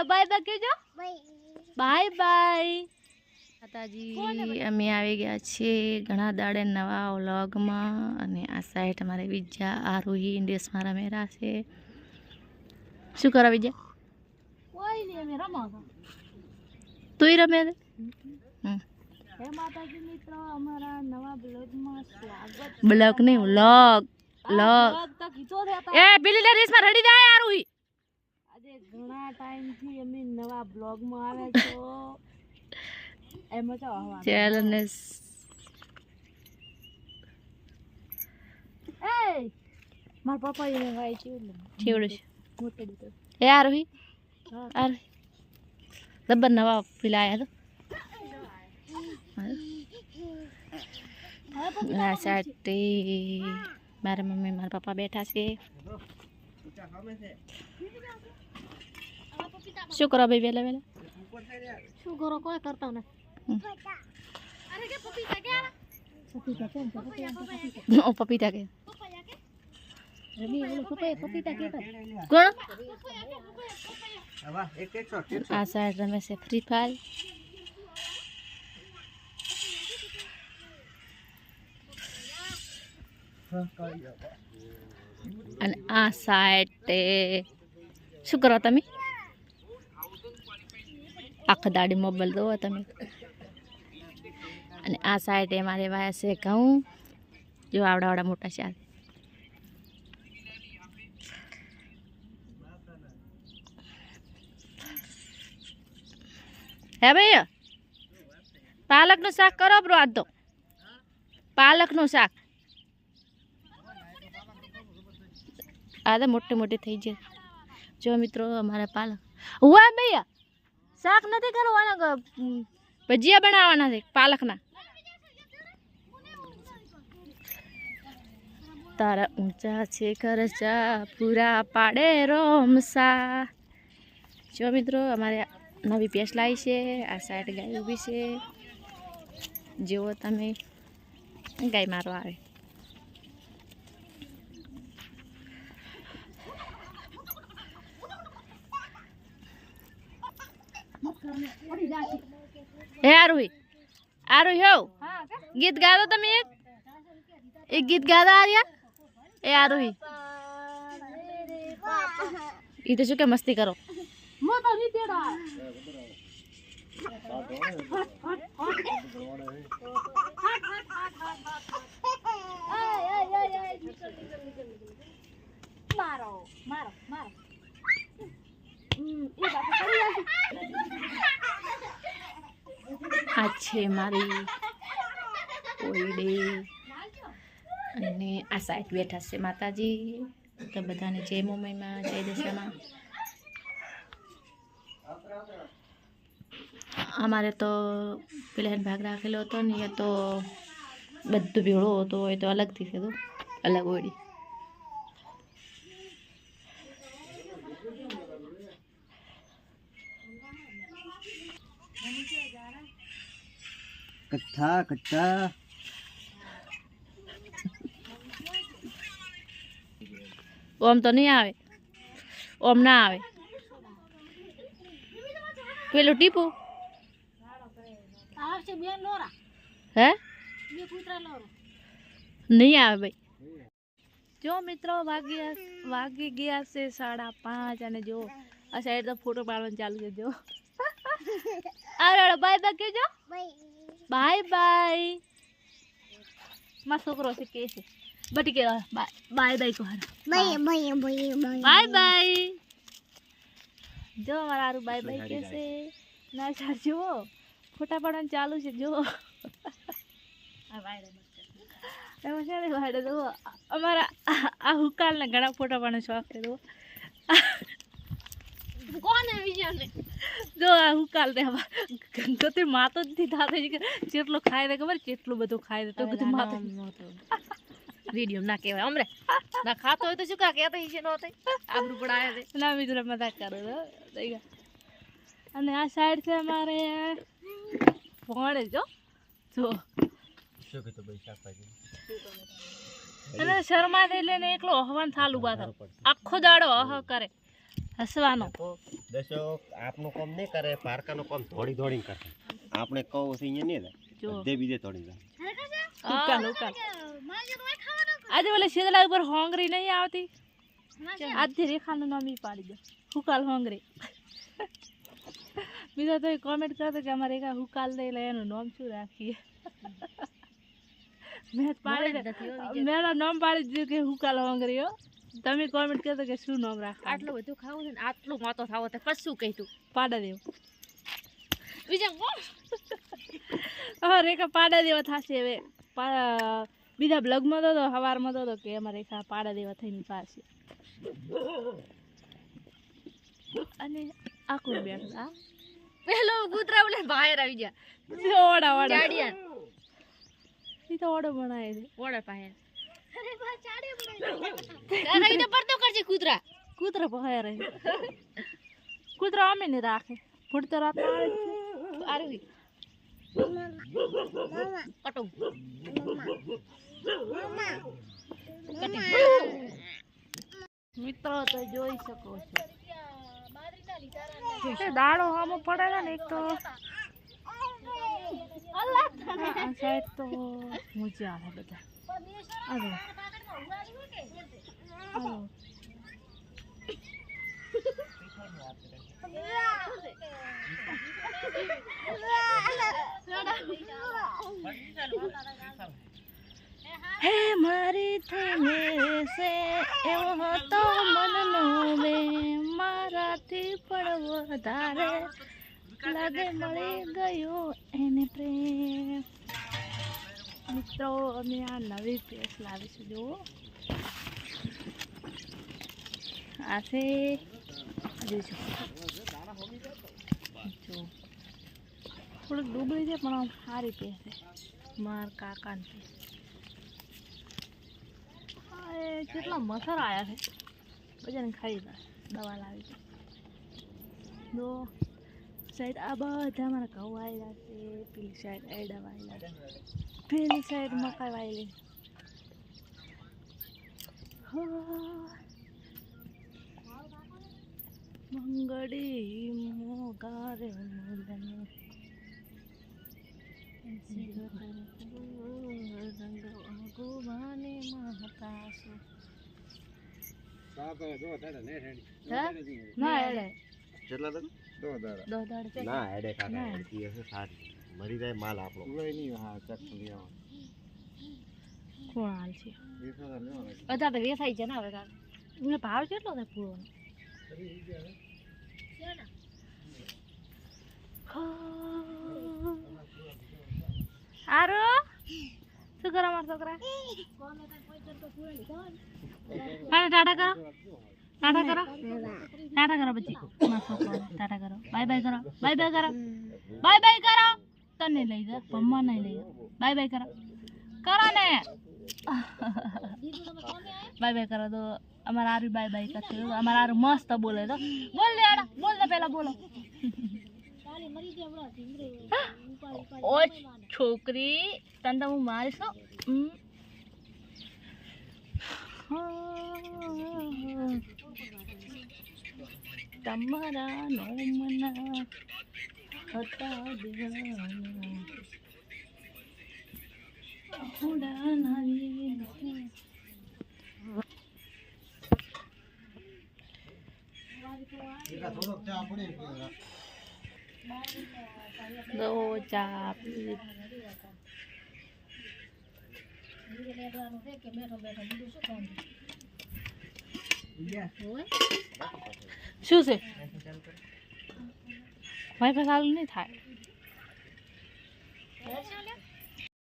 હાલો bye bye કહેજો. Bye bye માતાજી અમે આવી ગયા છીએ ઘણા દાડે નવા વ્લોગમાં અને આ સાઈડ અમારે વિજ્યા આરોહી ઇન્ડિયસમાં રમેરા છે. શું કરો વિજય અમે રમો બ્લોગ નહીં વ્લોગ વ્લોગ. તો તો એ બિલી રેસમાં રડી જાય આરોહી. ઘણા ટાઈમથી અમે નવા બ્લોગમાં આવે છો એમાં તો ચેનલને એ મારા પપ્પા એને વાય છે એટલે છેવડે છે? મોટે દીકરો એ આરોહી આરોહી દબર નવા પેલા તો. મારા મમ્મી મારા પપ્પા બેઠા છે? શું કરો ભાઈ વેલા વહેલા શું કરો કોઈ કરતા ને અરે કે પપીતા કે પપીતા કે રમી પપીતા કે આ સાઈડ રમે છે ફ્રી ફાયર અને આ સાઈડ શું કરો તમે આખા દાડી મોબાઈલ દો તમે. અને આ સાઈડે મારે વાયા છે ઘઉં. જો આવડા આવડા મોટા છે. હે ભાઈ, પાલકનું શાક કરો બ્રો આજ તો. પાલકનું શાક. આ મોટી મોટી થઈ જાય જો મિત્રો, અમારા પાલક. હુઆ ભૈયા શાક નથી કરવાના ભજીયા બનાવવાના છે પાલકના? તારા ઊંચા છે ખર્ચા પૂરા પાડે રોમસા. જો મિત્રો, અમારે નવી પેસ લાવી છે, આ સાઈડ ગાય ઊભી છે. જેવો તમે, ગાય મારો આવે. હે આરુહી આરુહી હો હા કે ગીત ગાદો તમે એક એક ગીત ગાદો આર્યા એ આરુહી એ તો શું કે મસ્તી કરો મો તો ની તેડા મારો મારો મારો હમ, એ બાપુ કરી આલતી. આ છે મારી. ઓઈડી અને આ સાઈડ બેઠા છે માતાજી. તો બધાને જય મુંબઈમાં, જય દશામાં. અમારે તો પેલા ભાગ રાખેલો હતો ને એ તો બધું ભેળો હતો, એ તો અલગથી થતું અલગ ઓયડી. કચ્છા કચ્છા ઓમ તો નહીં આવે ઓમ ના આવે પેલું ટીપું આવશે બે લોરા હે બે કૂતરા લોરા નહીં આવે ભાઈ જો મિત્રો વાગી વાગી ગયા છે સાડા પાંચ અને જો આ સાઈડ તો ફોટો પાડવાનું ચાલુ છે જો અરે બાય બાય કહેજો બાય બાય મારો છોકરો છે કે છે બટી કે બાય બાય કહો બાય બાય જો મારા બાય બાય કે છે ના ચાર જુઓ ફોટા પાડવાનું ચાલુ છે જુઓ એમાં છે ને ભાડે તો અમારા આ- હુકાલને ઘણા ફોટા પાડવાનો શોખ છે કોને બીજાને જો આ હુકાલ ને ગંગોતી માતો જ કે જેટલો ખાય ને ખબર કેટલું બધું ખાય દે તો બધું માતો રેડિયમ ના કહેવાય અમરે ના ખાતો હોય તો શું કા કહેતા છે નો થઈ આબરૂ પડાય છે. ના મિત્રો મજાક કરો છો થઈ ગયા. અને આ સાઈડ છે અમારે ભણે જો. જો. શું કીધું ભાઈ શાકભાજી? અને શર્મા દે લઈને એકલો હવાન થાલું થાય આખો દાડો અહ કરે. હસવાનો. તો દશો આપનું કામ નહીં કરે પારકાનું કામ ધોડી ધોડી કરે. આપણે કહું છે અહીંયા નહીં થાય. જો. બધે બીજે જાય ઉકાલ આજે ઓલે શેદલા ઉપર હોંગરી નહીં આવતી? આજથી રેખાનું નામ ઈ પાડી દે. હુકાલ હોંગરી. બીજા તો કોમેન્ટ કરતો કે અમારે રેખા હુકાલ નહીં લે એનું નામ શું રાખીએ? મેં પાડી મેં નામ પાડી દીધું કે હુકાલ હોંગરી હો. તમે કોમેન્ટ કરતો કે શું નામ રાખવા આટલું બધું ખાવું છે ને આટલું મોતો થાવો તો કશું કહી તું પાડા દેવું. બીજા હા રેખા પાડા દેવા થશે હવે. બીજા બ્લોગમાં તો સવારમાં તો કે અમારે રેખા પાડા દેવા થઈને પાસે અને આ કોણ બેઠું? આ? પેલો કૂતરા બોલે બહાર આવી ગયા. ઓડા ઓડા. ગાડિયા એ તો ઓડો બનાવે છે. ઓડા પાસે. ઈને પડતો કરજે કૂતરા. કૂતરા પહાય રહે. કૂતરા અમે ને રાખે. ફૂટતો રાત આવે. કટો. મિત્રો તો જોઈ શકો છો. દાડો સામો પડે ને એક તો સાહેબ તો મજા આવે બધા. આવે હે મારી થઈને છે એવો હતો મનનો મે, મારાથી પણ વધારે લાગે મળી ગયો એને પ્રેમ. મિત્રો, અમે આ નવી પેસ લાવીશું જુઓ. આ છે જો થોડીક ડૂબળી છે, પણ આમ સારી પેસ છે. મારા કાકાની. પેસ કેટલા મસર આવ્યા છે, બધાને ખાઈ દવા લાવી છે. જો સાહેબ, આ બધા મારા ઘઉં આવ્યા છે. પેલી સાઈડ એડા વાયેલા પેલી સાઈડ મકાઈ વાયેલી મંગળી મોગારે મોલને. રંગ અગુવાને મહતાસુ ના એડે. કેટલા તો દો દાડ. ના હેડે કાકા ના. હેડતી હશે સારી. મરી જાય માલ આપણો કોણ હાલ છે. બધા તો વેસાઈ છે ને હવે કાલે ભાવ કેટલો થાય પૂરો? આરો શું કરો મારા છોકરા? હાલો ટાટા કરો. ટાટા કરો. ટાટા કરો પછી. મારા છોકરા ટાટા કરો. બાય બાય કરો. બાય બાય કરો. બાય બાય કરો. તને લઈ જા પમ્મા નહીં લઈ જા. બાય બાય કરો. કરો ને બાય બાય કરો તો અમારા આરુ બાય બાય કરશે અમારા આરુ મસ્ત બોલે તો. બોલ દે આડા બોલ દે પેલા બોલો. ઓ છોકરી, તને તો હું મારીશ હો. હમ. તમારા નોમના હતા દિવાના ઉડાના વીર. દો ચા પી શું શું છે? મારી પાસે સારું નહીં થાય.